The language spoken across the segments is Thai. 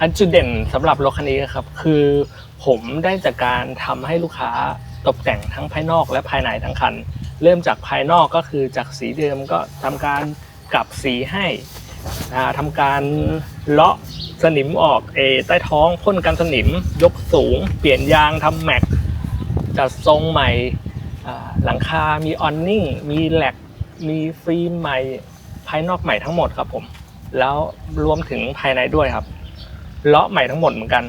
อันจุดเด่นสำหรับรถคันนี้ครับ คือผมได้จากการทำให้ลูกค้าตกแต่งทั้งภายนอกและภายในทั้งคัน เริ่มจากภายนอกก็คือจากสีเดิมก็ทำการกลับสีให้อ่าทำการเลาะสนิมออกเอใต้ท้องพ่นกันสนิม ยกสูง เปลี่ยนยางทำแม็กจัดทรงใหม่หลังคา มีออนนิ่ง มีแหลก มีฟิล์มใหม่ ภายนอกใหม่ทั้งหมดครับผม แล้วรวมถึงภายในด้วยครับ เลาะใหม่ทั้งหมดเหมือนกัน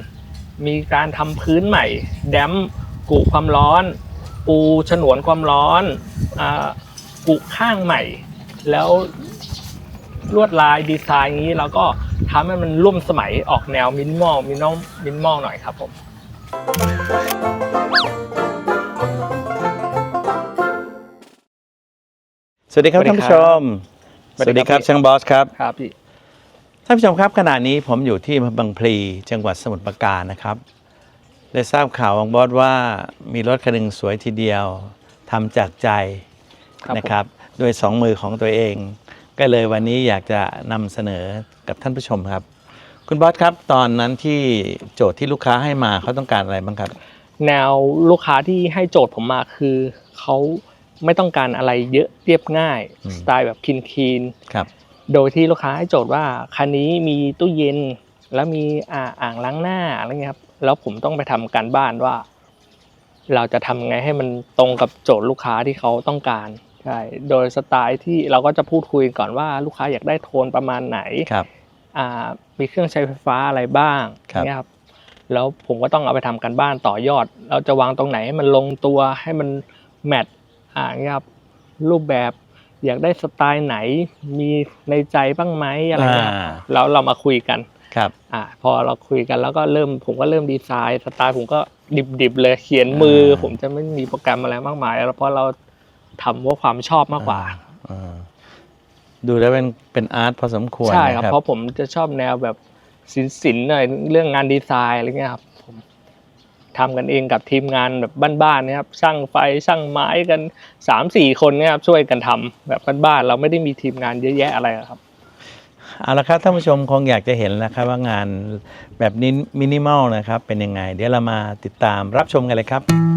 มีการทำพื้นใหม่ แดมป์กุความร้อน ปูฉนวนความร้อนอ่ากุข้างใหม่ แล้วลวดลายดีไซน์นี้เราก็ทำให้มันร่วมสมัยออกแนวมินิมอลมินิมอลมินิมอลหน่อยครับผมสวัสดีครับสวัสดีท่านผู้คชรับมสวัสดีครับช่างบอสครับ ครับพี่ ท่านผู้ชมครับขณะนี้ผมอยู่ที่อำเภอบางพลีจังหวัดสมุทรปราการนะครับ ได้ทราบข่าวของบอสว่ามีรถคันหนึ่งสวยทีเดียวทำจากใจครับผม นะครับด้วยสองมือของตัวเอง ก็เลยวันนี้อยากจะนำเสนอกับท่านผู้ชมครับ คุณบอสครับตอนนั้นที่โจทย์ที่ลูกค้าให้มาเขาต้องการอะไรบ้างครับ แนวลูกค้าที่ให้โจทย์ผมมาคือ เขาไม่ต้องการอะไรเยอะเรียบง่าย อืม สไตล์แบบคีนครับๆ โดยที่ลูกค้าให้โจทย์ว่าคันนี้มีตู้เย็น แล้วมีอ่าอ่างล้างหน้าอะไรเงี้ยครับแล้วผมต้องไปทำการบ้านว่า เราจะทำไงให้มันตรงกับโจทย์ลูกค้าที่เขาต้องการใช่โดยสไตล์ที่เราก็จะพูดคุยก่อนว่าลูกค้าอยากได้โทนประมาณไหนครับอ่ามีเครื่องใช้ไฟฟ้าอะไรบ้างครับเนี่ยครับแล้วผมก็ต้องเอาไปทำกันบ้านต่อยอด เราจะวางตรงไหนให้มันลงตัวให้มันแมทอ่าเนี่ยครับรูปแบบ อยากได้สไตล์ไหนมีในใจบ้างไหมอะไรเงี้ยอ่าแล้วเรามาคุยกันครับอ่าพอเราคุยกันแล้วก็เริ่มผมก็เริ่มดีไซน์สไตล์ผมก็ดิบๆเลยเขียนมืออ่าผมจะไม่มีโปรแกรมอะไรมากมายแล้วเพราะเราทำว่าความชอบมากกว่าอ่าดูแล้วเป็นเป็นอาร์ตพอสมควรใช่ครับนะเพราะผมจะชอบแนวแบบศิลป์ๆหน่อยเรื่องงานดีไซน์อะไรเงี้ยครับผม ทำกันเองกับทีมงานแบบบ้านๆนะครับช่างไฟช่างไม้กันสามสี่คนนะครับช่วยกันทำแบบบ้านๆเราไม่ได้มีทีมงานเยอะแยะอะไรครับเอาละครับท่านผู้ชมคงอยากจะเห็นนะครับว่างานแบบนี้มินิมอลนะครับเป็นยังไง เดี๋ยวเรามาติดตามรับชมกันเลยครับ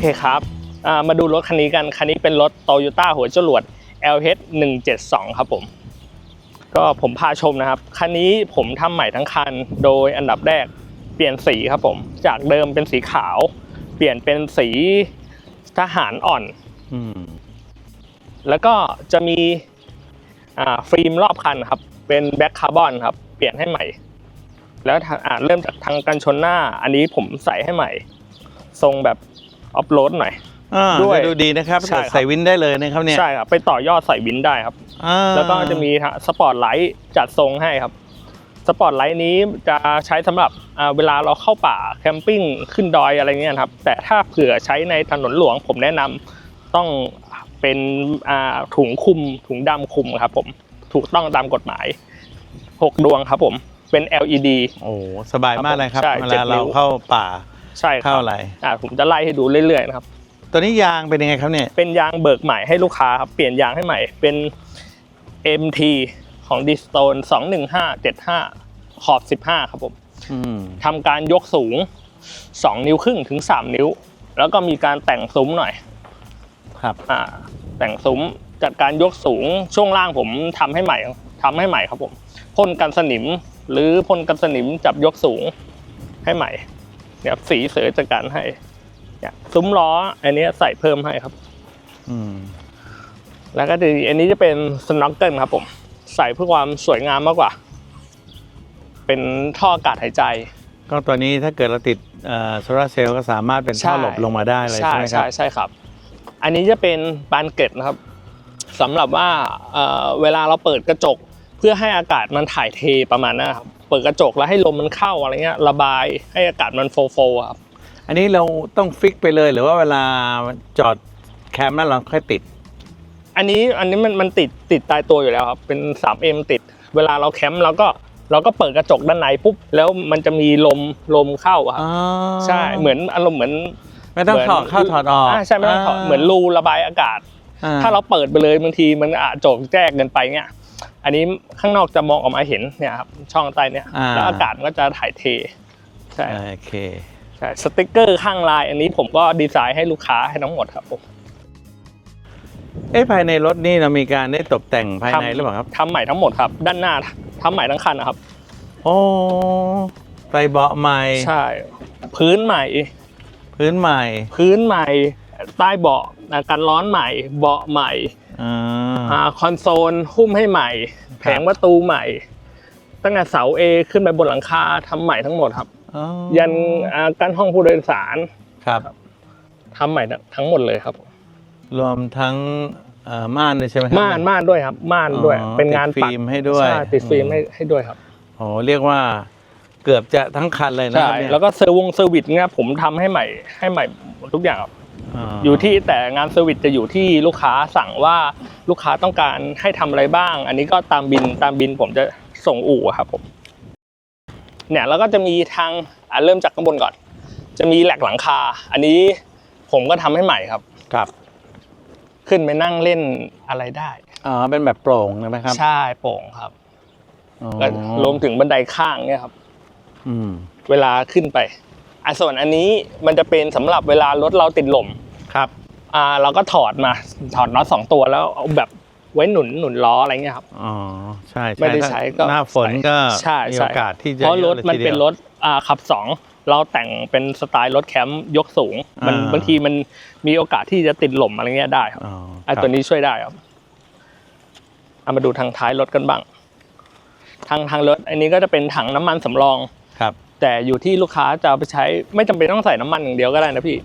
เคครับอ่ามาดูรถคันนี้กัน คันนี้เป็นรถ Toyota หัวจรวด LH 172 ครับผม ก็ผมพาชมนะครับ คันนี้ผมทำใหม่ทั้งคัน โดยอันดับแรกเปลี่ยนสีครับผม จากเดิมเป็นสีขาว เปลี่ยนเป็นสีทหารอ่อนอืมแล้วก็จะมีอ่าฟิล์มรอบคันครับ เป็นแบ็คคาร์บอนครับ เปลี่ยนให้ใหม่ แล้วทางอ่าเริ่มจากทางกันชนหน้า อันนี้ผมใส่ให้ใหม่ ทรงแบบ ออฟโรดหน่อย อ่าด้วยจะดูดีนะครับใช่ครับ ใส่วินได้เลยนะครับเนี่ยใช่ครับไปต่อยอดใส่วินได้ครับ อ่าแล้วก็จะมีสปอร์ตไลท์จัดทรงให้ครับ สปอร์ตไลท์นี้จะใช้สำหรับอ่าเวลาเราเข้าป่าแคมปิ้งขึ้นดอยอะไรเงี้ยครับ แต่ถ้าเผื่อใช้ในถนนหลวง ผมแนะนำต้องเป็นอ่าถุงคลุมถุงดำคลุมครับผมถูกต้องตามกฎหมาย 6 ดวงครับผมเป็น LED โอ้สบายมากเลยครับใช่เวเจ็ดลานิ้เราวเข้าป่า ใช่คเข้ารับอะไรอ่าผมจะไล่ให้ดูเรื่อยๆนะครับตัวนี้ยางเป็นยังไงครับเนี่ยเป็นยางเบิกใหม่ให้ลูกค้าครับเปลี่ยนยางให้ใหม่เป็น MT ของ d i s t o n e 21575 ขอบ 15 ครับผมอืมทำการยกสูง 2 นิ้วครึ่งถึง 3 นิ้ว แล้วก็มีการแต่งซุ้มหน่อย ครับอ่าแต่งซุ้มจัดการยกสูงช่วงล่างผมทำให้ใหม่ทำให้ใหม่ครับผมพ่นกันสนิม หรือพ่นกันสนิมจับยกสูงให้ใหม่ เนี่ยสีเสือจัดการให้เนี่ยซุ้มล้ออันนี้ใส่เพิ่มให้ครับ อืม แล้วก็จะอันนี้จะเป็นสน็อกเกิลครับผม ใส่เพื่อความสวยงามมากกว่า เป็นท่ออากาศหายใจ ก็ตัวนี้ถ้าเกิดเราติดโซลาร์เซลล์ก็สามารถเป็นท่อหลบลงมาได้เลยใช่ใช่ไหมครับใช่ใช่ครับ อันนี้จะเป็นบานเกล็ดนะครับสำหรับว่าเอ่อเวลาเราเปิดกระจกเพื่อให้อากาศมันถ่ายเทประมาณนั้นครับ เปิดกระจกแล้วให้ลมมันเข้าอะไรเงี้ยระบายให้อากาศมันโฟโฟครับอันนี้เราต้องฟิกไปเลยหรือว่าเวลาจอดแคมป์แล้วเราค่อยติด อันนี้อันนี้มันมันติดติดตายตัวอยู่แล้วครับเป็น 3M ติด เวลาเราแคมป์เราก็เราก็เปิดกระจกด้านในปุ๊บแล้วมันจะมีลมลมเข้าอะครับอ๋อใช่เหมือนอารมณ์เหมือนไม่ต้องถอดเข้าถอดออกาใช่ไม่ต้องถอดเหมือนรูระบายอากาศอ่ถ้าเราเปิดไปเลยบางทีมันอาจโจกแจ้งเกินไปเนี่ย อันนี้ข้างนอกจะมองออกมาเห็นเนี่ยครับช่องใต้เนี่ยแล้วอากาศมันก็จะถ่ายเทใช่โอเค ใช่สติกเกอร์ข้างลาย อันนี้ผมก็ดีไซน์ให้ลูกค้าให้ทั้งหมดครับผมเอ๊ะภายในรถนี่เรามีการได้ตกแต่งภายในทำหรือเปล่าครับทำใหม่ทั้งหมดครับ ด้านหน้าทำใหม่ทั้งคันนะครับ โอ้ไฟเบาะใหม่ ใช่ พื้นใหม่ พื้นใหม่ พื้นใหม่ใต้เบาะอ่ากันร้อนใหม่ เบาะใหม่อ่าอ่า คอนโซลหุ้มให้ใหม่ แผงประตูใหม่ ตั้งแต่เสาเอขึ้นไปบนหลังคาทำใหม่ทั้งหมดครับอ๋อยันอ่ากั้นห้องผู้โดยสารครับทำใหม่ทั้งหมดเลยครับ รวมทั้งเอ่อม่านด้วยใช่ไหมครับม่านม่านด้วยครับม่านด้วยอ๋อเป็นงานติดฟิล์มให้ด้วยใช่ติดฟิล์มอืมให้ให้ด้วยครับโอ้เรียกว่าเกือบจะทั้งคันเลยนะคใช่รับเนี่ยแล้วก็เซอร์วงเซอร์วิสเนี่ยผมทำให้ใหม่ให้ใหม่หมดทุกอย่างครับ อยู่ที่แต่งานเซอร์วิสจะอยู่ที่ลูกค้าสั่งว่าลูกค้าต้องการให้ทำอะไรบ้าง อันนี้ก็ตามบินตามบินผมจะส่งอู่อะครับผมเนี่ยแล้วก็จะมีทางอะเริ่มจากข้างบนก่อน จะมีแหลกหลังคา อันนี้ผมก็ทำให้ใหม่ครับครับขึ้นไปนั่งเล่นอะไรได้อ๋อเป็นแบบโปร่งใช่ไหมครับ ใช่โปร่งครับอ๋อก็รวมถึงบันไดข้างเนี่ยครับ อืม เวลาขึ้นไปอะ ส่วนอันนี้มันจะเป็นสำหรับเวลารถเราติดลมครับอ่าเราก็ถอดมาถอดน็อตสองตัวแล้วเอาแบบไว้หนุนหนุนล้ออะไรเงี้ยครับอ๋อใช่ไม่ได้ใช้ก็หน้าฝนก็ใช่มีใช่โอกาสที่จะเพราะรถยอลยมันทีดียวเป็นรถอ่าขับสองเราแต่งเป็นสไตล์รถแคมป์ยกสูง มันอ่าบางทีมันมีโอกาสที่จะติดลมอะไรเงี้ยได้ครับอ๋อไอ้ครับตัวนี้ช่วยได้ครับเอามาดูทางท้ายรถกันบ้าง ทางทางรถ อันนี้ก็จะเป็นถังน้ำมันสำรองครับ แต่อยู่ที่ลูกค้าจะเอาไปใช้ไม่จำเป็นต้องใส่น้ำมันอย่างเดียวก็ได้นะพี่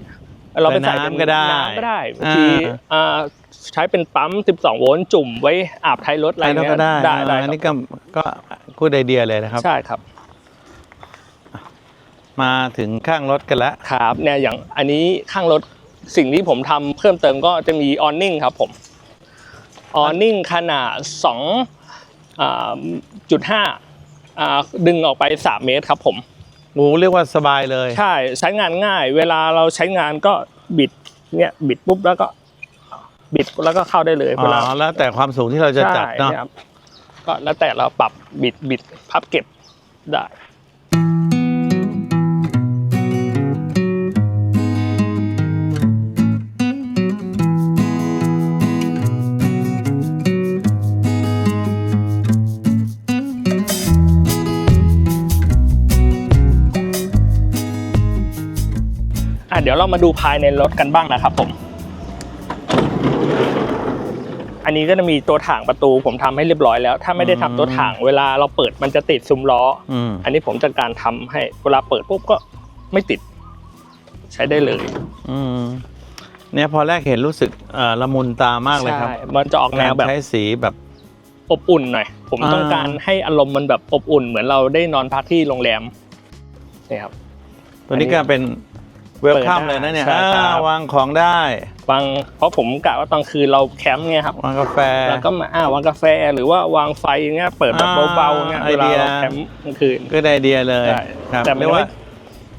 เราไปใส่เป็นใส่น้ำก็ได้น้ำก็ได้บางทีอ่าอ่าใช้เป็นปั๊ม 12 โวลต์จุ่มไว้อาบท้ายรถอะไรใช่แล้วเงี้ก็ยได้ได้ได้อันคนี้รับก็ก็กูดไอเดียเลยนะครับ ใช่ครับ มาถึงข้างรถกันแล้วครับเนี่ยอย่างอันนี้ข้างรถสิ่งที่ผมทำเพิ่มเติมก็จะมีออนนิ่งครับผมออนนิ่งขนาด2จุดห้าดึงออกไป 3 เมตรครับผม หมูเรียกว่าสบายเลย ใช่ใช้งานง่าย เวลาเราใช้งานก็บิดเนี่ยบิดปุ๊บแล้วก็ บิดแล้วก็เข้าได้เลยอ๋เวลาอแล้วแต่ความสูงที่เราจะจัดเนาะใช่ครับก็แล้วแต่เราปรับบิดบิดพับเก็บได้ เดี๋ยวเรามาดูภายในรถกันบ้างนะครับผม อันนี้ก็จะมีตัวถ่างประตูผมทำให้เรียบร้อยแล้ว ถ้าไม่ได้ทำตัวถ่างเวลาเราเปิดมันจะติดซุ้มล้ออืมอันนี้ผมจัดการทำให้เวลาเปิดปุ๊บก็ไม่ติด ใช้ได้เลย อืมเนี่ยพอแรกเห็นรู้สึกเอ่อละมุนตามากเลยครับใช่มันจะออกแนวแบบใช้สีแบบอบอุ่นหน่อย ผมอ่าต้องการให้อารมณ์มันแบบอบอุ่น เหมือนเราได้นอนพักที่โรงแรมนี่ครับ ตัวนี้อันนี้ก็เป็น เวลคัมเปิดได้เลยนะเนี่ยใช่ครับ อ่าวางของได้วางเพราะผมกะว่าตอนคืนเราแคมป์เนี่ยครับวางกาแฟ แล้วก็มาอ่าวางกาแฟหรือว่าวางไฟเงี้ยเปิดแบบอ่าเบาๆเงี้ยไอเวลาเดีย เราแคมป์กลางคืน ก็ได้ไอเดียเลยใช่ครับแต่มันเรียกว่า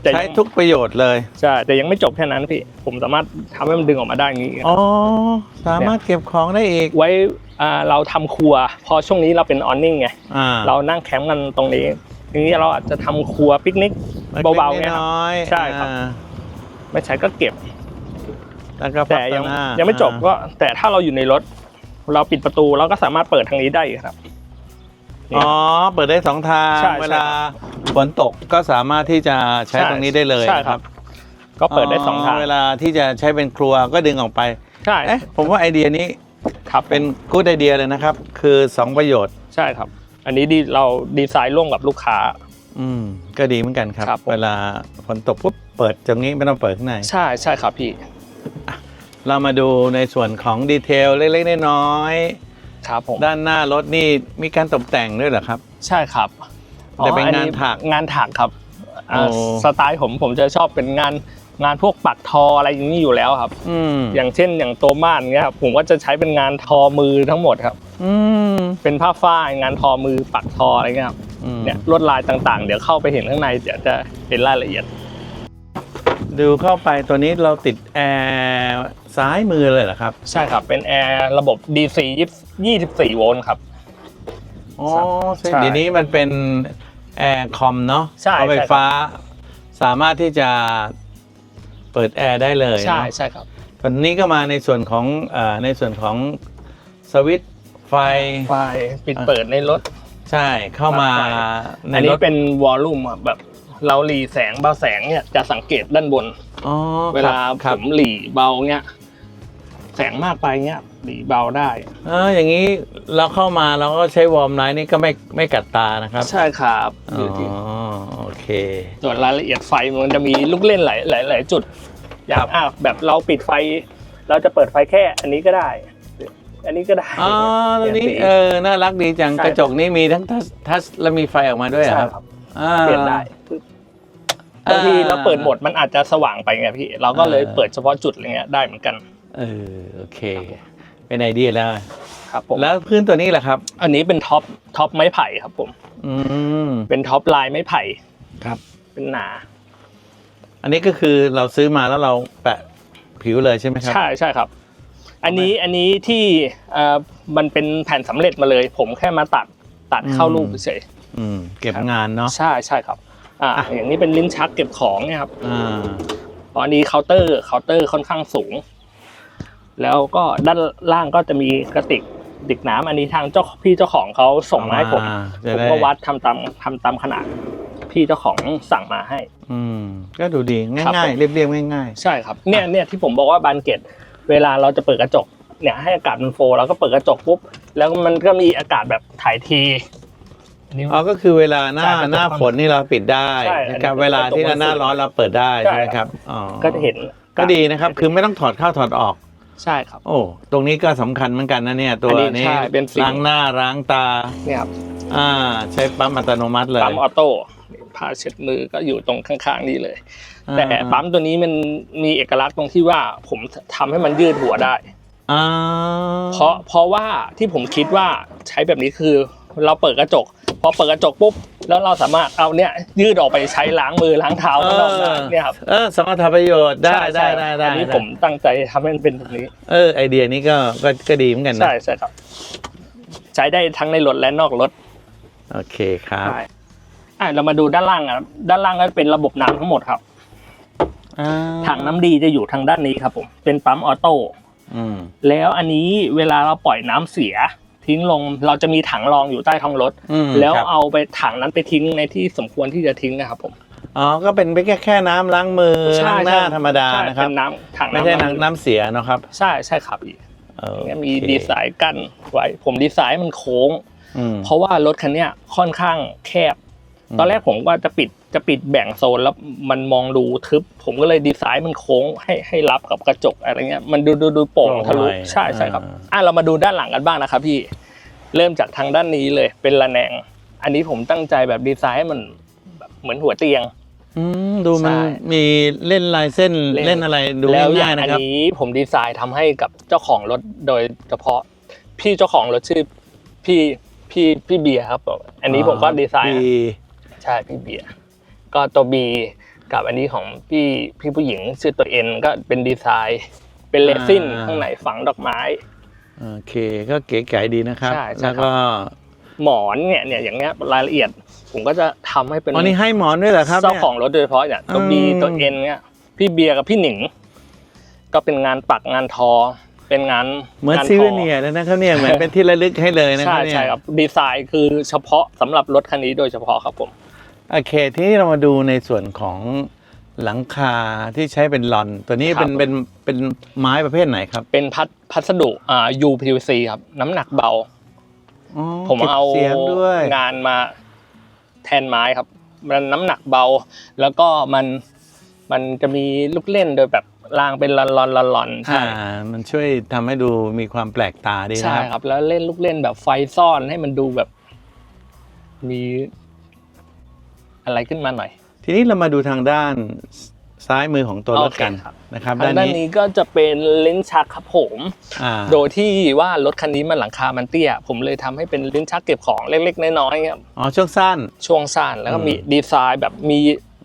แต่ใช้ทุกประโยชน์เลยใช่แต่ยังไม่จบแค่นั้นพี่ผมสามารถทำให้มันดึงออกมาได้อย่างนี้ อ๋อสามารถเก็บของได้อีกไว้อ่าเราทำครัว พอช่วงนี้เราเป็นออนนิ่งไงอ่าเรานั่งแคมป์กันตรงนี้อย่างนี้เราอาจจะทำครัวปิกนิกเบาๆล็กเนี่ยครับ น้อยๆใช่ครับ อ่า ไม่ใช้ก็เก็บ แล้วก็พัแต่ฒยังนายังไม่จบก็แต่ถ้าเราอยู่ในรถ เราปิดประตูเราก็สามารถเปิดทางนี้ได้อีกครับ อ๋อเปิดได้สองทางใช่ใช่ เวลาฝนตกก็สามารถที่จะใช้ใช่ตรงนี้ได้เลยใช่ครับ ก็เปิดได้สองทางเวลาที่จะใช้เป็นครัวก็ดึงออกไปใช่เอ๊ะผมว่าไอเดียนี้ครับเป็นกูดไอเดียเลยนะครับ คือ2ประโยชน์ ใช่ครับ อันนี้ดีเราดีไซน์ร่วมกับลูกค้า อืมก็ดีเหมือนกันครับ ครับผม เวลาฝนตกปุ๊บ เปิดตรงนี้ไม่ต้องเปิดข้างในใช่ใช่ครับพี่เรามาดูในส่วนของดีเทลเล็กๆน้อยครับผมๆด้านหน้ารถนี่มีการตกแต่งด้วยเหรอครับ ใช่ครับแต่เป็นอ๋ออังานถักงานถักครับอ่าโอ้สไตล์ผมผมจะชอบเป็นงานงานพวกปักทออะไรอย่างนี้อยู่แล้วครับอืมอย่างเช่นอย่างตัวม่านเงี้ยครับผมก็จะใช้เป็นงานทอมือทั้งหมดครับอืมเป็นผ้าฝ้ายงานทอมือปักทออะไรเงี้ยครับอืมเนี่ยลวดลายต่างๆ เดี๋ยวเข้าไปเห็นข้างในเดี๋ยวจะเห็นรายละเอียด ดูเข้าไปตัวนี้เราติดแอร์ซ้ายมือเลยเหรอครับ ใช่ครับ เป็นแอร์ระบบ DC 24 โวลต์ครับ อ๋อใช่เดี๋ยวนี้มันเป็นแอร์คอมเนาะใช่เอาไฟใช่ครับ ฟ้า สามารถที่จะเปิดแอร์ได้เลยใช่เนอะใช่ครับ ตอนนี้ก็มาในส่วนของเอ่อในส่วนของสวิตช์ไฟ ไฟปิดเปิดในรถ ใช่เข้ามาไฟในอันรนี้ถเป็นวอลลุ่มอะแบบ เราหลีแสงเบาแสงเนี่ยจะสังเกตด้านบน อ๋อเวลาครัผบมหลีเบาเงี้ยแสงมากไปเงี้ยหลีเบาได้เอออย่างนี้เราเข้ามาเราก็ใช้วอร์มไลท์นี่ก็ไม่ไม่กัดตานะครับใช่ครับอ๋อยู่ที่อโอเค ส่วนรายละเอียดไฟมันจะมีลูกเล่นหลายหลายหลายจุด อย่าครังบอะแบบเราปิดไฟ เราจะเปิดไฟแค่อันนี้ก็ได้ อันนี้ก็ได้อ๋อตัวนี้เปลี่ยนสีเออน่ารักดีจังใช่กระจกนี่มีทั้งทัชทัชแล้วมีไฟออกมาด้วยเหรอใช่ครับครับอ่าเปลี่ยนได้ปึ๊บ บางทีเราเปิดโหมดมันอาจจะสว่างไปไงพี่ เราก็เลยอ่าเปิดเฉพาะจุดอะไรเงี้ยได้เหมือนกัน เออโอเค เป็นไอเดียแล้วครับผมแล้วพื้นตัวนี้แหละครับ อันนี้เป็นท็อปท็อปไม้ไผ่ครับผมอืมเป็นท็อปลายไม้ไผ่ครับ เป็นหนา อันนี้ก็คือเราซื้อมาแล้วเราแปะผิวเลยใช่ไหมครับ ใช่ใช่ครับ อันนี้อันนี้ที่เอ่อมันเป็นแผ่นสำเร็จมาเลย ผมแค่มาตัดตัดเข้าอืมรูปเฉยอืมเก็บงานเนาะ ใช่ใช่ครับ อ่าอะอย่างนี้เป็นลิ้นชักเก็บของเนี่ยครับอ่าตอนนี้เคาน์เตอร์เคาน์เตอร์ค่อนข้างสูง แล้วก็ด้านล่างก็จะมีกระติกดิกน้ำอันนี้ทางเจ้าพี่เจ้าของเขาส่งมาให้ผมอ่าจะผมได้ก็วัดทำตามทำตามขนาด พี่เจ้าของสั่งมาให้ อืมก็ดูดีครับง่ายผมๆเรียบๆง่ายใช่ครับเนี่ยเนี่ยที่ผมบอกว่าบานเกตเวลาเราจะเปิดกระจกเนี่ยให้อากาศมันโฟล์เราก็เปิดกระจกปุ๊บแล้วมันก็มีอากาศแบบถ่ายทีอั นนี้ๆอ๋อก็คือเวลาหน้าใช่ครับหน้าฝนนี่เราปิดได้ใช่นะครับอันนี้เวลาที่เป็นหน้าร้อนเราเปิดได้ใช่ ใช่ไหมครับอ๋อก็จะเห็นก็ดีนะครับ คือไม่ต้องถอดเข้าถอดออก ใช่ครับ โอ้ตรงนี้ก็สำคัญเหมือนกันนะเนี่ย ตัวอันนี้นี้ใช่เป็นสิ่ง ล้างหน้าล้างตา เนี่ยครับอ่า ใช้ปั๊มอัตโนมัติเลยปั๊มออโต้ผ้าเช็ดมือก็อยู่ตรงข้างๆนี่เลย อ่าแต่ปั๊มตัวนี้มันมีเอกลักษณ์ตรงที่ว่าผมทำให้มันยืดหัวได้ อ่าเพราะเพราะว่าที่ผมคิดว่าใช้แบบนี้คือ เราเปิดกระจก พอเปิดกระจกปุ๊บแล้วเราสามารถเอาเนี่ยยืดออกไปใช้ล้างมือล้างเท้าเอข้างนอกอได้เนี่ยครับเออสามารถทำประโยชน์ได้ใช่ได้ใช่ได้ได้อันนี้ผมตั้งใจทำให้มันเป็นแบบนี้ เออไอเดียนี้ก็ก็ก็ดีเหมือนกันนะใช่ใช่ครับ ใช้ได้ทั้งในรถและนอกรถ โอเคครับใช่อะเรามาดูด้านล่างอะด้านล่างก็เป็นระบบน้ำทั้งหมดครับอ่าถังน้ำดีจะอยู่ทางด้านนี้ครับผมเป็นปั๊มออโต้อืมแล้วอันนี้เวลาเราปล่อยน้ำเสีย ทิ้งลง เราจะมีถังรองอยู่ใต้ท้องรถ อืมแล้วครับ เอาไปถังนั้นไปทิ้งในที่สมควรที่จะทิ้งนะครับผม อ๋อ ก็เป็นไปแค่แค่น้ำล้างมือล้างหน้าธรรมดาใช่นะครับ เป็นน้ำถังไม่น้ำใช่ล้างน้ำน้ำเสียเนอะครับใช่ใช่ครับอีกเอออย่างเงี้ยมีโอเคดีไซน์กั้นไว้ผมดีไซน์ให้มันโค้งอืมเพราะว่ารถคันเนี้ยค่อนข้างแคบอืมตอนแรกผมว่าจะปิด จะปิดแบ่งโซนแล้วมันมองดูทึบ ผมก็เลยดีไซน์มันโค้งให้ให้รับกับกระจกอะไรเงี้ยมันดูดูดูโป่งทะลุใช่ใช่ครับอะเรามาดูด้านหลังกันบ้างนะครับพี่เริ่มจากทางด้านนี้เลยเป็นระแนง อันนี้ผมตั้งใจแบบดีไซน์ให้มันแบบเหมือนหัวเตียงอืมดูมันใช่มีเล่นลายเส้นเล่นเล่นอะไรดูแล้วอง่าย่ายงๆนะอันครับนี้ผมดีไซน์ทำให้กับเจ้าของรถโดยเฉพาะ พี่เจ้าของรถชื่อพี่พี่พี่เบียร์ครับผมอันนี้ผมก็ดีไซน์ดีใช่พี่เบียร์ ก็ตัวบีกับอันนี้ของพี่พี่ผู้หญิงชื่อตัวเอ็นก็เป็นดีไซน์ เป็นเรซินข้างในฝังดอกไม้ โอเคก็เก๋ไก๋ดีนะครับ ใช่ใช่แล้วก็หมอนเนี่ยเนี่ยอย่างเงี้ยรายละเอียด ผมก็จะทำให้เป็นอ๋อนี่ให้หมอนด้วยเหรอครับเจ้าเนี่ย ของรถโดยเฉพาะเนี่ยตัวบีอืม ตัวเอ็นเนี่ยพี่เบียร์กับพี่หนิง ก็เป็นงานปักงานทอ เป็นงานเหมือนงานซีทเวเนียร์เลยนะครับเนี่ยเหมือนเป็นที่ระลึกให้เลยนะคใช่รับเนี่ยใช่ครับดีไซน์คือเฉพาะสำหรับรถคันนี้โดยเฉพาะครับผม โอเคทีนี้เรามาดูในส่วนของหลังคาที่ใช้เป็นลอน ตัวนี้ครับเป็นเป็นเป็นไม้ประเภทไหนครับ เป็นพัดพัสดุอ่า UPVC ครับ น้ำหนักเบาอ๋อผมก็บเอาเสียงด้วยงานมาแทนไม้ครับ มันน้ำหนักเบา แล้วก็มันมันจะมีลูกเล่นโดยแบบรางเป็นลอนลอนลอนลอนใช่อ่ามันช่วยทำให้ดูมีความแปลกตาดีใช่นะครับครับ แล้วเล่นลูกเล่นแบบไฟซ่อนให้มันดูแบบ มี อะไรขึ้นมาหน่อย ทีนี้เรามาดูทางด้านซ้ายมือของตัวรถกันโอเคครับนะครับทางด้านนี้ก็จะเป็นลิ้นชักครับผมอ่าโดยที่ว่ารถคันนี้มันหลังคามันเตี้ย ผมเลยทำให้เป็นลิ้นชักเก็บของเล็กๆน้อยๆครับอ๋อช่วงสั้น ช่วงสั้นแล้วก็มีอืมดีไซน์แบบมี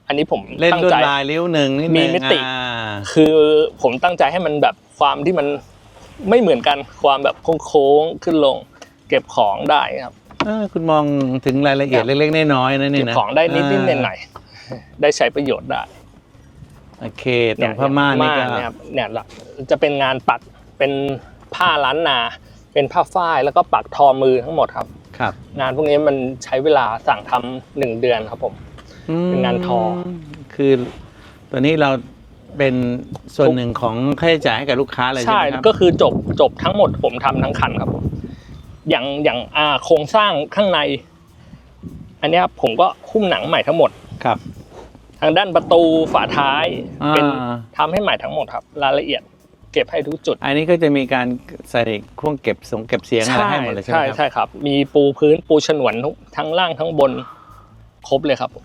อันนี้ผมเล่นตั้งลวใจดลายริ้วหนึ่งนิดมีนึงมิติอ่าคือผมตั้งใจให้มันแบบความที่มันไม่เหมือนกันความแบบโค้งๆขึ้นลง เก็บของได้ครับ เออคุณมองถึงรายละเอียดครับเล็กๆน้อยๆนะนี่เก็บนะของได้นิดๆหน่อยๆได้ใช้ประโยชน์ได้โอเคตรงผ้าม่านนี่ก็เนี่ยครับเนี่ยหลักจะเป็นงานปักเป็นผ้าล้านนา เป็นผ้าฝ้ายแล้วก็ปักทอมือทั้งหมดครับ ครับงานพวกนี้มันใช้เวลาสั่งทำหนึ่งเดือนครับผม เป็นงานทอ คือตัวนี้เราเป็นส่วนหนึ่งของค่าใช้จ่ายให้กับลูกค้าเลยใช่ใช่ไหมครับ ก็คือจบจบทั้งหมดผมทำทั้งคันครับผม อย่างอย่างอ่าโครงสร้างข้างใน อันเนี้ยผมก็หุ้มหนังใหม่ทั้งหมดครับ ทางด้านประตูฝาท้ายอ่าเป็นทำให้ใหม่ทั้งหมดครับ รายละเอียดเก็บให้ทุกจุด อันนี้ก็จะมีการใส่เครื่องเก็บสงเก็บเสียงอะไรให้หมดเลยใช่ไหมใช่ครับใช่ครับ มีปูพื้นปูฉนวนทุกทั้งล่างทั้งบนครบเลยครับผม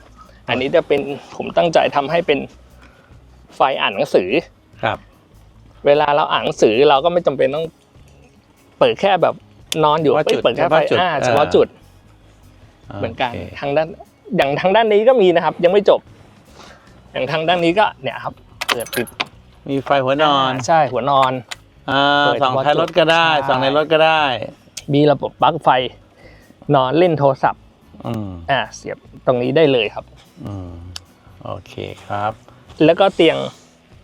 อันนี้จะเป็นผมตั้งใจทำให้เป็นไฟอ่านหนังสือครับ เวลาเราอ่านหนังสือเราก็ไม่จำเป็นต้องเปิดแค่แบบ นอนอยู่เฉพาะเอ้ยจุดเปิดแค่ไฟเฉพาะจุดอ่าเออเฉพาะจุด เหมือนกันโคทางด้าน อย่างทางด้านนี้ก็มีนะครับ ยังไม่จบ อย่างทางด้านนี้ก็เนี่ยครับเปิดปิดมีไฟหัวนอนใช่หัวนอนอ่าเปิดสองเฉพาะท้ายรถก็ได้จุดสองในรถก็ได้ มีระบบปลั๊กไฟ นอนเล่นโทรศัพท์อืมอ่าเสียบตรงนี้ได้เลยครับอืมโอเคครับ แล้วก็เตียง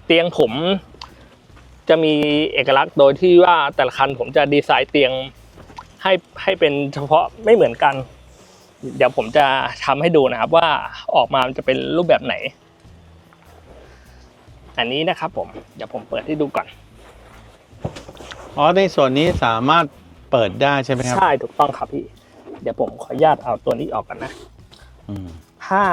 เตียงผมจะมีเอกลักษณ์โดยที่ว่าแต่ละคันผมจะดีไซน์เตียง ให้ให้เป็นเฉพาะไม่เหมือนกัน เดี๋ยวผมจะทำให้ดูนะครับว่าออกมามันจะเป็นรูปแบบไหน อันนี้นะครับผมเดี๋ยวผมเปิดให้ดูก่อนอ๋อในส่วนนี้สามารถเปิดได้ใช่ไหมครับใช่ถูกต้องครับพี่ เดี๋ยวผมขออนุญาตเอาตัวนี้ออกกันนะอืมผ้า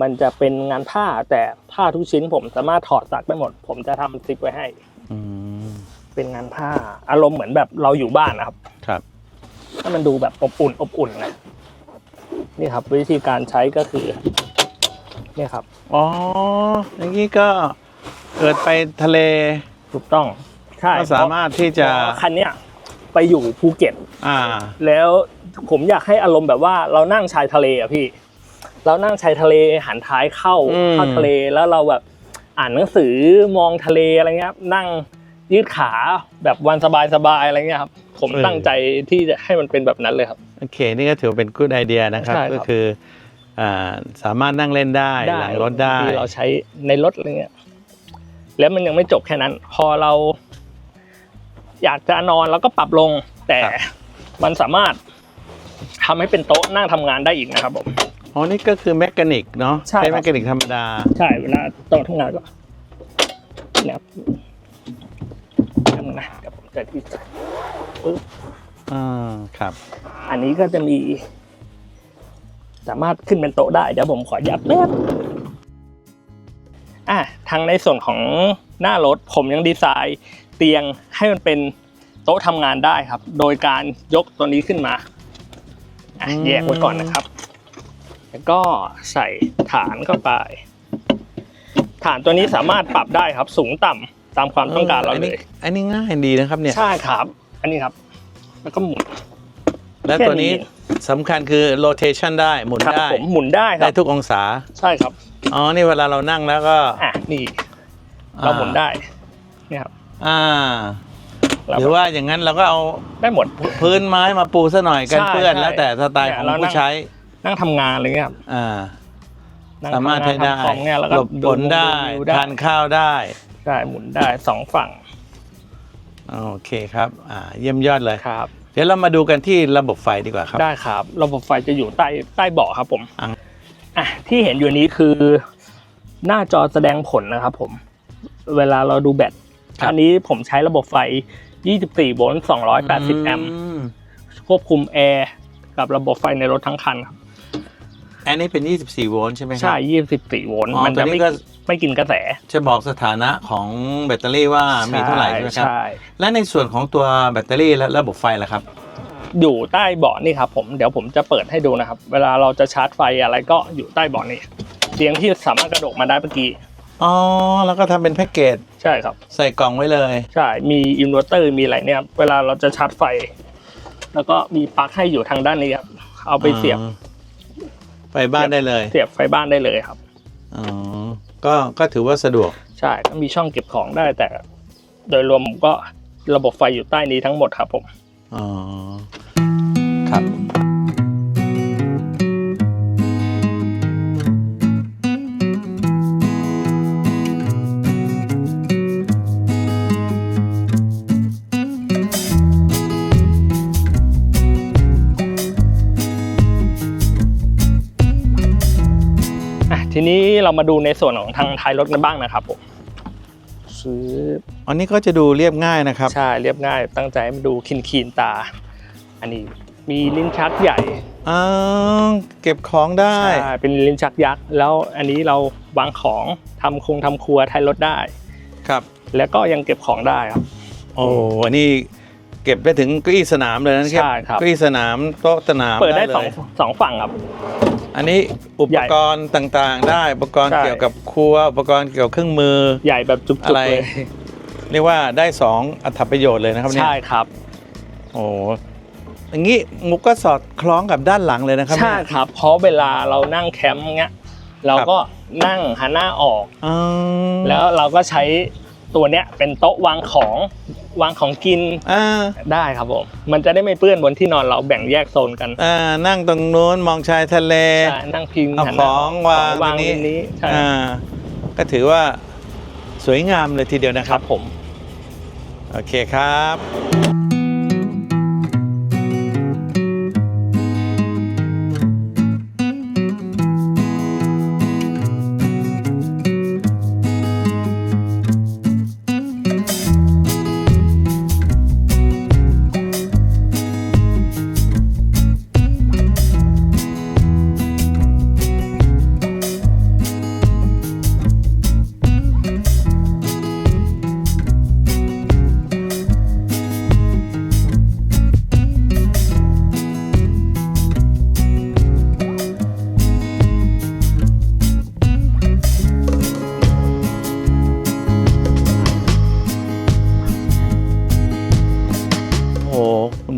มันจะเป็นงานผ้าแต่ผ้าทุกชิ้นผมสามารถถอดซักได้หมด ผมจะทำซิปไว้ให้ อืม เป็นงานผ้าอารมณ์เหมือนแบบเราอยู่บ้านนะครับ ครับให้มันดูแบบอบอุ่นอบอุ่นนะนี่ครับ วิธีการใช้ก็คือเนี่ยครับ อ๋ออย่างนี้ก็เกิดไปทะเลถูกต้องใช่ก็สามารถที่จะเพราคันเนี้ยไปอยู่ภูเก็ต อ่า แล้วผมอยากให้อารมณ์แบบว่าเรานั่งชายทะเลอะพี่ เรานั่งชายทะเลหันท้ายเข้าอืม เข้าทะเลแล้วเราแบบอ่านหนังสือมองทะเลอะไรเงี้ยครับนั่ง ยืดขาแบบวันสบายๆอะไรเงี้ยครับ ผมตั้งใจที่จะให้มันเป็นแบบนั้นเลยครับ โอเค นี่ก็ถือว่าเป็นกูดไอเดียนะครับใช่ครับก็คืออ่าสามารถนั่งเล่นได้หลังรถได้ที่เราใช้ในรถอะไรเงี้ยแล้วมันยังไม่จบแค่นั้น พอเรา อยากจะนอนเราก็ปรับลง แต่ครับมันสามารถทำให้เป็นโต๊ะนั่งทำงานได้อีกนะครับผมอ๋อนี่ก็คือแมกกานิกเนาะใช่ครับแมกกานิกธรรมดา ใช่เวลาโต๊ะทำงานก็เนี่ยครับทำ นะเดี๋ยวผมจะที่ใส่ปึ๊บอ่าครับ อันนี้ก็จะมี สามารถขึ้นเป็นโต๊ะได้ เดี๋ยวผมขอยับแป๊บอะทางในส่วนของหน้ารถผมยังดีไซน์เตียงให้มันเป็นโต๊ะทำงานได้ครับ โดยการยกตัวนี้ขึ้นมาอะอืมแยกไว้ก่อนนะครับ แล้วก็ใส่ฐานเข้าไป ฐานตัวนี้สามารถปรับได้ครับ สูงต่ำ ตามความต้องการเราอันเลนี้ยอันนี้ง่ายดีนะครับเนี่ย ใช่ครับ อันนี้ครับ แล้วก็หมุน แล้วตัวนี้แค่นี้สำคัญคือโ o เ a ชันได้หมุนครับได้ผมหมุนได้คได้รับทุกองศา ใช่ครับ อ๋อ นี่เวลาเรานั่งแล้วก็อะนี่เราหมุนได้นี่ครับ อ่าเราหรือว่าอย่างนั้นเราก็เอาได้หมดพื้นไม้มาปูซะหน่อยกันใช่เปื้อนใช่แล้วแต่สไตล์ของเนี่ยเรานั่ผู้งใช้ นั่งทำงานอะไรเงี้ยครับอ่านั่งสามารถทำงให้ได้ทำของเนี่ยแล้วก็หลบฝนได้ดูได้ทานข้าวได้ ได้หมุนได้สองฝั่งโอเคครับอ่าเยี่ยมยอดเลย ครับ เดี๋ยวเรามาดูกันที่ระบบไฟดีกว่าครับ ได้ครับ ระบบไฟจะอยู่ใต้ใต้เบาะครับผมอะอะที่เห็นอยู่นี้คือ หน้าจอแสดงผลนะครับผม เวลาเราดูแบตอันนี้ผมใช้ระบบไฟ 24 โวลต์ 280 แอมป์มควบคุมแอร์กับระบบไฟในรถทั้งคันครับอันนี้เป็น 24 โวลต์ใช่ไหมครัใช่ 24 โวลต์อ๋อมันตัวจะนี้ไม่ก็ ไม่กินกระแส จะบอกสถานะของแบตเตอรี่ว่ามีเท่าไหร่ใช่ไหมครับ ใช่ และในส่วนของตัวแบตเตอรี่และระบบไฟล่ะครับ อยู่ใต้เบาะนี่ครับผมเดี๋ยวผมจะเปิดให้ดูนะครับ เวลาเราจะชาร์จไฟอะไรก็อยู่ใต้เบาะนี่เตียงที่สามารถกระโดดมาได้เมื่อกี้อ๋อ แล้วก็ทำเป็นแพ็กเกจใช่ครับ ใส่กล่องไว้เลย ใช่ มีอินเวอร์เตอร์มีอะไรเนี่ยครับเวลาเราจะชาร์จไฟ แล้วก็มีปลั๊กให้อยู่ทางด้านนี้ครับเอาไปเสียบอ๋อไปบ้านได้เลย เสียบไฟบ้านได้เลยครับอ๋อ ก็ก็ถือว่าสะดวก ใช่ก็มีช่องเก็บของได้แต่ โดยรวมผมก็ระบบไฟอยู่ใต้นี้ทั้งหมดครับผม อ๋อ ครับ นี้เรามาดูในส่วนของทางท้ายรถกันบ้างนะครับผมซื้ออันนี้ก็จะดูเรียบง่ายนะครับ ใช่เรียบง่าย ตั้งใจให้มันดูคินคีนๆตา อันนี้มีลิ้นชักใหญ่อ๋อเก็บของได้ใช่เป็นลิ้นชักยักษ์ แล้วอันนี้เราวางของทำคงทำครัวท้ายรถได้ครับ แล้วก็ยังเก็บของได้ครับ โอ้อันนี้เก็บได้ถึงเก้าอี้สนามเลยนะใช่ครับเก้าอี้สนามโต๊ะสนามเปิดได้สองเลยสองฝั่งครับ อันนี้อุใหปญ่กรณ์ต่างๆ ได้อุปกรณ์ใช่เกี่ยวกับครัวอุปกรณ์เกี่ยวกับเครื่องมือใหญ่แบบจุกอะไรๆเลยเรียกว่าได้สองอัตประโยชน์เลยนะครับเนี่ยใช่ครับ โอ้อย่างนี้มุกก็สอดคล้องกับด้านหลังเลยนะครับใช่เนี่ยครับเพราะเวลาเรานั่งแคมป์เงี้ยเราครับก็นั่งหันหน้าออกอืมแล้วเราก็ใช้ตัวเนี้ยเป็นโต๊ะวางของ วางของกินอ่าได้ครับผม มันจะได้ไม่เปื้อนบนที่นอนเราแบ่งแยกโซนกันอ่านั่งตรงนู้นมองชายทะเลใช่นั่งพิงเอาหันหขน้าองวางของวางตรงนี้ตรงนี้ใช่อ่าก็ถือว่าสวยงามเลยทีเดียวนะคครัรับบผม โอเคครับ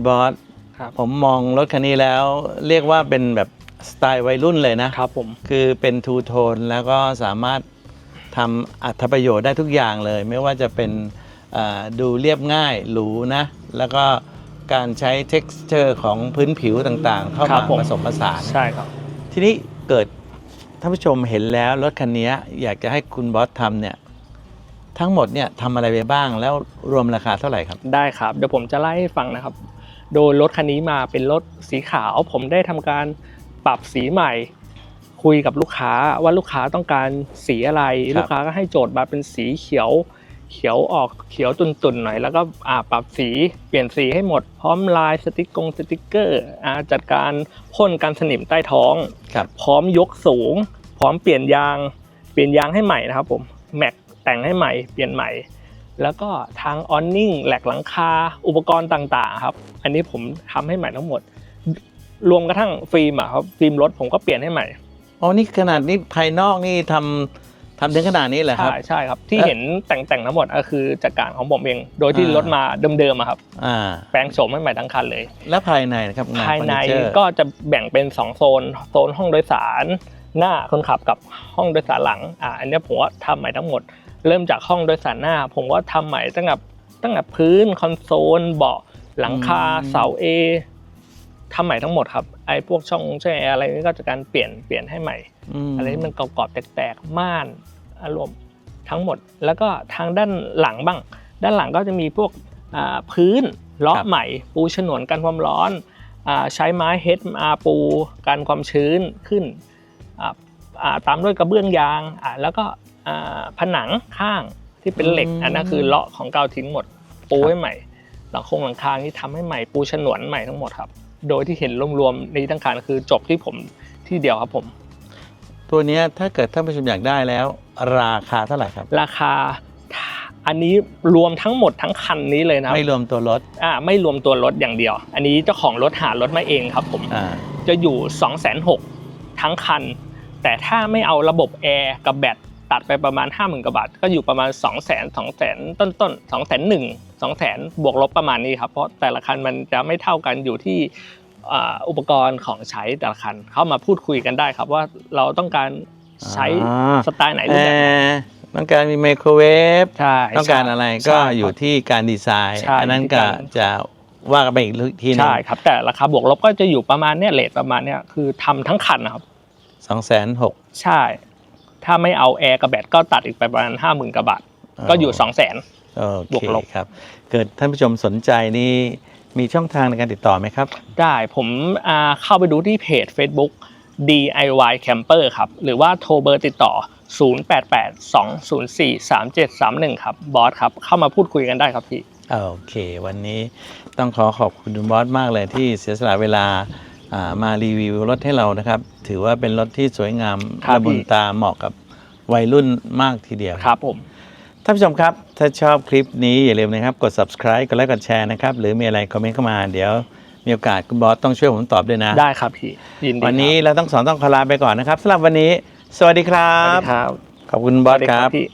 บอสครับ ผมมองรถคันนี้แล้ว เรียกว่าเป็นแบบสไตล์วัยรุ่นเลยนะ ครับผม คือเป็นทูโทนแล้วก็สามารถทำอัตประโยชน์ได้ทุกอย่างเลย ไม่ว่าจะเป็นเอ่อดูเรียบง่ายหรูนะ แล้วก็การใช้ texture ของพื้นผิวต่างๆ เข้าครัมาบผม ผสมผสาน ใช่ครับ ทีนี้เกิดท่านผู้ชมเห็นแล้วรถคันนี้อยากจะให้คุณบอสทำเนี่ย ทั้งหมดเนี่ยทำอะไรไปบ้างแล้วรวมราคาเท่าไหร่ครับ ได้ครับ เดี๋ยวผมจะไล่ให้ฟังนะครับ โดยรถคันนี้มาเป็นรถสีขาว ผมได้ทำการปรับสีใหม่ คุยกับลูกค้าว่าลูกค้าต้องการสีอะไรครับลูกค้าก็ให้โจทย์มาเป็นสีเขียวเขียวออกเขียวตุ่นๆหน่อยแล้วก็อ่าปรับสีเปลี่ยนสีให้หมดพร้อมลายสติกกงสติกเกอร์อ่าจัดการพ่นกันสนิมใต้ท้องครับพร้อมยกสูง พร้อมเปลี่ยนยาง เปลี่ยนยางให้ใหม่นะครับผมแม็กแต่งให้ใหม่เปลี่ยนใหม่ แล้วก็ทางออนนิ่งแหลกหลังคา อุปกรณ์ต่างๆครับ อันนี้ผมทำให้ใหม่ทั้งหมด รวมกระทั่งฟิล์มอะครับฟิล์มรถผมก็เปลี่ยนให้ใหม่อ๋อนี่ขนาดนี้ภายนอกนี่ทำทำถึงขนาดนี้เหรอครับใช่ใช่ครับ ที่เอ่อเห็นแต่งๆทั้งหมดก็คือจากการของผมเอง โดยที่อ่ารถมาเดิมๆอะครับอ่าแปลงโฉมให้ใหม่ทั้งคันเลย แล้วภายในนะครับงานภายในเฟอร์นิเจอร์ก็จะแบ่งเป็น 2 โซน โซนห้องโดยสาร หน้าคนขับกับห้องโดยสารหลังอ่าอันเนี้ยผมว่าทำใหม่ทั้งหมด เริ่มจากห้องโดยสารหน้า ผมก็ทำใหม่ตั้งแต่ตั้งแต่พื้นคอนโซลเบาะหลังคาเสาเอทำใหม่ทั้งหมดครับไอ้พวกช่องช่องแอร์อะไรนี่ก็จะการเปลี่ยนเปลี่ยนให้ใหม่มอะไรที่มันกรอบๆแตกๆม่านอารมณ์ทั้งหมด แล้วก็ทางด้านหลังบ้าง ด้านหลังก็จะมีพวกอ่าพื้นเลาะใหม่ ปูฉนวนกันความร้อนอ่าใช้ไม้เฮดมาปูกันความชื้นขึ้นอ่าอ่าตามด้วยกระเบื้องยางอ่าแล้วก็อ่า ผนังข้างที่เป็นเหล็กอืมอันนั้นคือเลาะของเกาทิ้งหมด ปูให้ใหม่หลังโครงหลังคานี่ทำให้ใหม่ปูฉนวนใหม่ทั้งหมดครับ โดยที่เห็นรวมๆในทั้งคันคือจบที่ผมที่เดียวครับผม ตัวเนี้ยถ้าเกิดท่านผู้ชมอยากได้แล้ว ราคาเท่าไหร่ครับ ราคาอันนี้รวมทั้งหมดทั้งคันนี้เลยนะไม่รวมตัวรถอ่าไม่รวมตัวรถอย่างเดียว อันนี้เจ้าของรถหารถมาเองครับผมอ่าจะอยู่2 6 0 0 0ทั้งคัน แต่ถ้าไม่เอาระบบแอร์กับแบต ตัดไปประมาณ 5 0,000กว่าบาท ก็อยู่ประมาณ 2 0 0 0 0 0 2 0 0 0 0 ต้นต้น2 0 0 0 0 1 2 0 0 0 0 บวกลบประมาณนี้ครับ เพราะแต่ละคันมันจะไม่เท่ากันอยู่ที่อ่าอุปกรณ์ของใช้แต่ละคัน เข้ามาพูดคุยกันได้ครับว่าเราต้องการใช้อ่าสไตล์ไหนแอรูปแบบไหนร์ต้องการมีไมโครเวฟใช่ต้องการอะไรใช่ก็ครับอยู่ที่การดีไซน์ใช่อันนั้นที่ก็การจะว่ากันไปอีกทีหนึงใช่ครับแต่ราคาบวกลบก็จะอยู่ประมาณเนี้ยเลทประมาณเนี้ยคือทำทั้งคันนะครับสองแสนหกใช่ ถ้าไม่เอาแอร์กับแบตก็ตัดอีกไปประมาณห้าหมื่นกว่าบาท ก็อยู่สองแสนโอบวเคกลบครับ เกิดท่านผู้ชมสนใจนี่มีช่องทางในการติดต่อไหมครับ ได้ผมอ่าเข้าไปดูที่เพจ Facebook DIY Camper ครับ หรือว่าโทรเบอร์ติดต่อ 0882043731 ครับ บอสครับ เข้ามาพูดคุยกันได้ครับพี่ โอเค วันนี้ต้องขอขอบคุณคุณบอสมากเลยที่เสียสละเวลาอ่า มารีวิวรถให้เรานะครับ ถือว่าเป็นรถที่สวยงามครับระบุนพี่ ตาเหมาะกับวัยรุ่นมากทีเดียว ครับผม ท่านผู้ชมครับ ถ้าชอบคลิปนี้อย่าลืมนะครับ กด subscribe กดไลค์กดแชร์นะครับ หรือมีอะไรคอมเมนต์เข้ามา เดี๋ยวมีโอกาสคุณบอสต้องช่วยผมตอบด้วยนะ ได้ครับพี่ ยินดีวันนี้ครับเราต้องสองต้องขอลาไปก่อนนะครับสำหรับวันนี้ สวัสดีครัสวัสบดีครับขอบคุณบอสสวัสดีครับ พี่